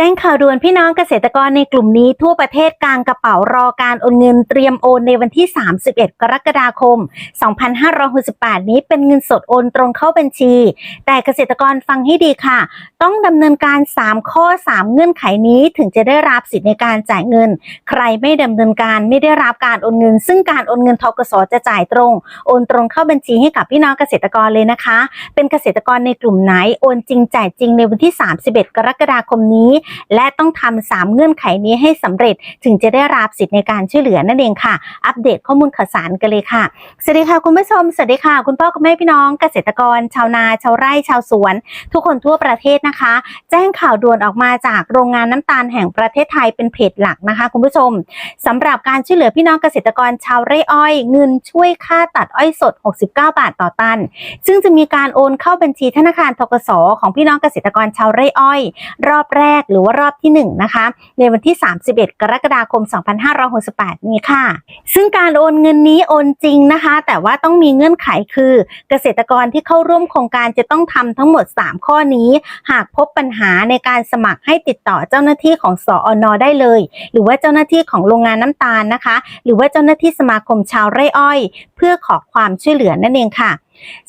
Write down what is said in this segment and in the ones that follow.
แจ้งข่าวด่วนพี่น้องเกษตรกรในกลุ่มนี้ทั่วประเทศกลางกระเป๋ารอการโอนเงินเตรียมโอนในวันที่ 31 กรกฎาคม 2568 นี้เป็นเงินสดโอนตรงเข้าบัญชี แต่เกษตรกรฟังให้ดีค่ะ ต้องดำเนินการ 3 ข้อ 3 เงื่อนไขนี้ถึงจะได้รับสิทธิในการจ่ายเงิน ใครไม่ดำเนินการไม่ได้รับการโอนเงิน ซึ่งการโอนเงินทกสจะจ่ายตรง โอนตรงเข้าบัญชีให้กับพี่น้องเกษตรกรเลยนะคะ เป็นเกษตรกรในกลุ่มไหนโอนจริงจ่ายจริงในวันที่ 31 กรกฎาคมนี้และต้องทำสามเงื่อนไขนี้ให้สำเร็จถึงจะได้รับสิทธิ์ในการช่วยเหลือนั่นเองค่ะ อัปเดตข้อมูลข่าวสารกันเลยค่ะ สวัสดีค่ะคุณผู้ชม สวัสดีค่ะ คุณพ่อคุณแม่พี่น้องเกษตรกร ชาวนา ชาวไร่ ชาวสวน ทุกคนทั่วประเทศนะคะ แจ้งข่าวด่วนออกมาจากโรงงานน้ำตาลแห่งประเทศไทยเป็นเพจหลักนะคะ คุณผู้ชมสำหรับการช่วยเหลือพี่น้องเกษตรกรชาวไร่อ้อย เงินช่วยค่าตัดอ้อยสด 69 บาทต่อตัน ซึ่งจะมีการโอนเข้าบัญชีธนาคารทกสของพี่น้องเกษตรกรชาวไร่อ้อย รอบแรกหรืือว่ารอบที่ 1 นะคะ ในวันที่ 31 กรกฎาคม 2568 นี้ค่ะ ซึ่งการโอนเงินนี้โอนจริงนะคะ แต่ว่าต้องมีเงื่อนไขคือ เกษตรกรที่เข้าร่วมโครงการจะต้องทำทั้งหมด 3 ข้อนี้ หากพบปัญหาในการสมัครให้ติดต่อเจ้าหน้าที่ของสออนอได้เลย หรือว่าเจ้าหน้าที่ของโรงงานน้ำตาลนะคะ หรือว่าเจ้าหน้าที่สมาคมชาวไร่อ้อย เพื่อขอความช่วยเหลือนั่นเองค่ะ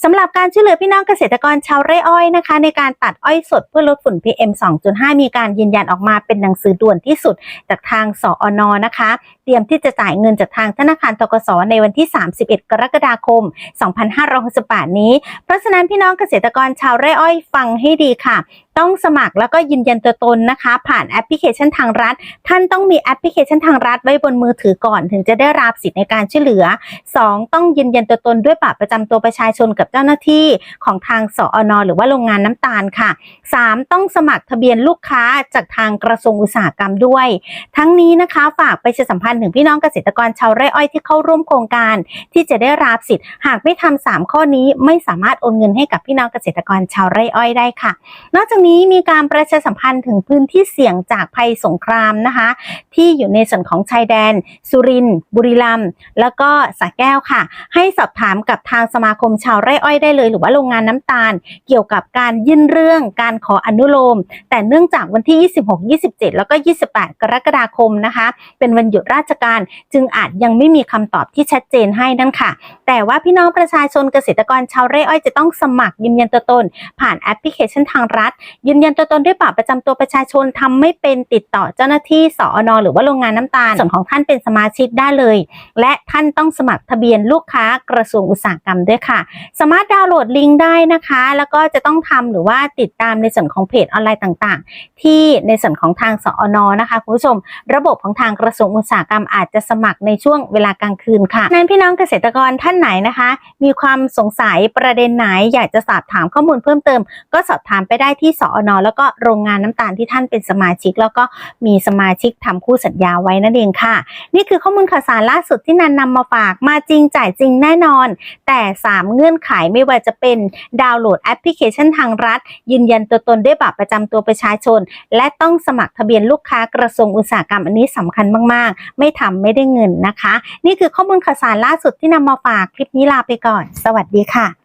สำหรับการช่วยเหลือพี่น้องเกษตรกรชาวไร่อ้อยนะคะ ในการตัดอ้อยสดเพื่อลดฝุ่น PM 2.5 มีการยืนยันออกมาเป็นหนังสือด่วนที่สุดจากทางสออนนะคะ เตรียมที่จะจ่ายเงินจากทางธนาคารทกสในวันที่ 31 กรกฎาคม 2568 นี้ เพราะฉะนั้นพี่น้องเกษตรกรชาวไร่อ้อยฟังให้ดีค่ะ ต้องสมัครแล้วก็ยืนยันตัวตนนะคะ ผ่านแอปพลิเคชันทางรัฐ ท่านต้องมีแอปพลิเคชันทางรัฐไว้บนมือถือก่อนถึงจะได้รับสิทธิในการช่วยเหลือ 2. ต้องยืนยันตัวตนด้วยบัตรประจำตัวประชาชนกับเจ้าหน้าที่ของทางสอนหรือว่าโรงงานน้ำตาลค่ะ 3. ต้องสมัครทะเบียนลูกค้าจากทางกระทรวงอุตสาหกรรมด้วย ทั้งนี้นะคะฝากไปประชาสัมพันธ์ถึงพี่น้องเกษตรกรชาวไร่อ้อยที่เข้าร่วมโครงการ ที่จะได้รับสิทธิ์ หากไม่ทำสามข้อนี้ไม่สามารถโอนเงินให้กับพี่น้องเกษตรกรชาวไร่อ้อยได้ค่ะ นอกจากนี้มีการประชาสัมพันธ์ถึงพื้นที่เสี่ยงจากภัยสงครามนะคะ ที่อยู่ในส่วนของชายแดน สุรินทร์บุรีรัมย์แล้วก็สระแก้วค่ะ ให้สอบถามกับทางสมาคมชาวไร่อ้อยได้เลย หรือว่าโรงงานน้ำตาล เกี่ยวกับการยื่นเรื่องการขออนุโลม แต่เนื่องจากวันที่ 26 27 แล้วก็ 28 กรกฎาคมนะคะ เป็นวันหยุดราชการจึงอาจยังไม่มีคำตอบที่ชัดเจนให้นั่นค่ะ แต่ว่าพี่น้องประชาชนเกษตรกรชาวไร่อ้อยจะต้องสมัครยืนยันตัวตน ผ่านแอปพลิเคชันทางรัฐยืนยันตัวตนด้วยบัตรประจำตัวประชาชนทำไม่เป็นติดต่อเจ้าหน้าที่สอนอหรือว่าโรงงานน้ำตาลส่วนของท่านเป็นสมาชิกได้เลย และท่านต้องสมัครทะเบียนลูกค้ากระทรวงอุตสาหกรรมด้วยค่ะ สามารถดาวน์โหลดลิงก์ได้นะคะ แล้วก็จะต้องทำหรือว่าติดตามในส่วนของเพจออนไลน์ต่างๆ ที่ในส่วนของทางสอนอนะคะคุณผู้ชม ระบบของทางกระทรวงอุตสาหกรรมอาจจะสมัครในช่วงเวลากลางคืนค่ะนั้นพี่น้องเกษตรกรท่านไหนนะคะ มีความสงสัยประเด็นไหน อยากจะสอบถามข้อมูลเพิ่มเติม ก็สอบถามไปได้ที่สอนแล้วก็โรงงานน้ำตาลที่ท่านเป็นสมาชิก แล้วก็มีสมาชิกทำคู่สัญญาไว้นั่นเองค่ะ นี่คือข้อมูลข่าวสารล่าสุดที่นันนำมาฝากมาจริงจ่ายจริงแน่นอน แต่ 3 เงื่อนไขไม่ว่าจะเป็นดาวน์โหลดแอปพลิเคชันทางรัฐ ยืนยันตัวตนด้วยบัตรประจำตัวประชาชน และต้องสมัครทะเบียนลูกค้ากระทรวงอุตสาหกรรมอันนี้สำคัญมากๆ ไม่ทำไม่ได้เงินนะคะ นี่คือข้อมูลข่าวสารล่าสุดที่นำมาฝากคลิปนี้ลาไปก่อน สวัสดีค่ะ